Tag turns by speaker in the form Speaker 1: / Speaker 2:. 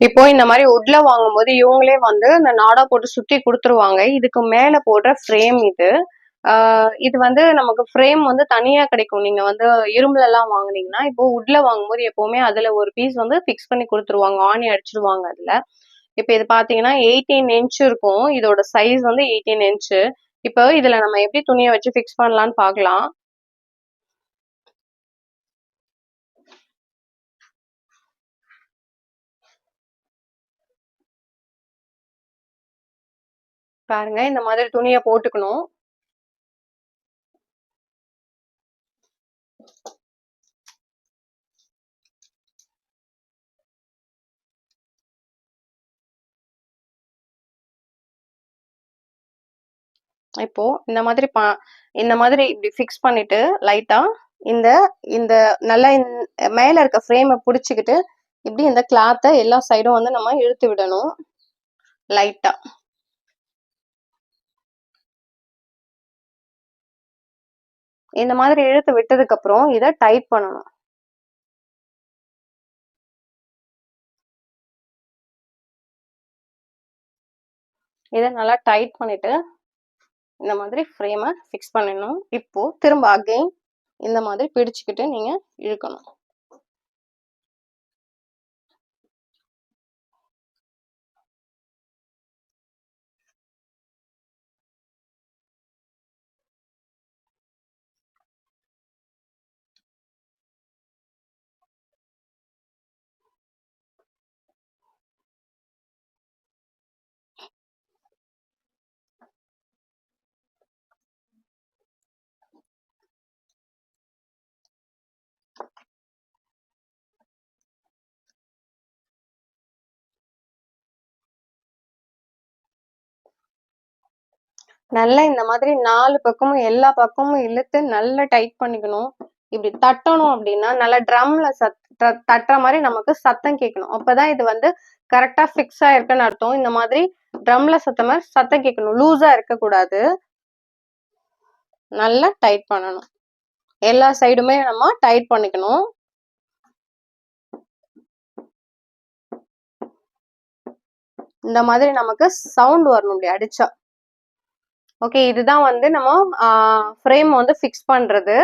Speaker 1: இப்போ இந்த மாதிரி உட்ல வாங்கும்போது இவங்களே வந்து இந்த நாடா போட்டு சுத்தி கொடுத்துருவாங்க. இதுக்கு மேல போடுற ஃப்ரேம் இது. இது வந்து நமக்கு ஃப்ரேம் வந்து தனியா கிடைக்கும். நீங்க வந்து இரும்புல எல்லாம் வாங்குனீங்கன்னா இப்போ உட்ல வாங்கும்போது எப்பவுமே அதுல ஒரு பீஸ் வந்து ஃபிக்ஸ் பண்ணி கொடுத்துருவாங்க. ஆணி அடிச்சிருவாங்க அதுல. இப்போ இது பாத்தீங்கன்னா எயிட்டீன் இன்ச் இருக்கும். இதோட சைஸ் வந்து எயிட்டீன் இன்ச்சு இப்போ இதுல நம்ம எப்படி துணியை வச்சு ஃபிக்ஸ் பண்ணலாம்னு பார்க்கலாம் பாருங்க இந்த மாதிரி துணியை போட்டுக்கணும். இப்போ இந்த மாதிரி பா இந்த மாதிரி இப்படி ஃபிக்ஸ் பண்ணிட்டு லைட்டா இந்த இந்த நல்லா மேல இருக்க ஃப்ரேமை பிடிச்சிக்கிட்டு இப்படி இந்த கிளாத்தை எல்லா சைடும் வந்து நம்ம இழுத்து விடணும். லைட்டா இந்த மாதிரி இழுத்து விட்டதுக்கு அப்புறம் இதை டைட் பண்ணணும். இதை நல்லா டைட் பண்ணிட்டு இந்த மாதிரி ஃப்ரேமை ஃபிக்ஸ் பண்ணிடணும். இப்போ திரும்ப அகைன் இந்த மாதிரி பிடிச்சுக்கிட்டு நீங்க இழுக்கணும். நல்லா இந்த மாதிரி நாலு பக்கமும் எல்லா பக்கமும் இழுத்து நல்லா டைட் பண்ணிக்கணும். இப்படி தட்டணும் அப்படின்னா நல்லா ட்ரம்ல சத் தட்டுற மாதிரி நமக்கு சத்தம் கேட்கணும். அப்பதான் இது வந்து கரெக்டா ஃபிக்ஸ் ஆயிருக்குன்னு அர்த்தம். இந்த மாதிரி ட்ரம்ல சத்த மாதிரி சத்தம் கேட்கணும். லூஸா இருக்கக்கூடாது. நல்லா டைட் பண்ணணும். எல்லா சைடுமே நம்ம டைட் பண்ணிக்கணும். இந்த மாதிரி நமக்கு சவுண்ட் வரணும் இப்படி அடிச்சா. ஓகே இதுதான் வந்து நம்ம ஃப்ரேம் வந்து ஃபிக்ஸ் பண்றது.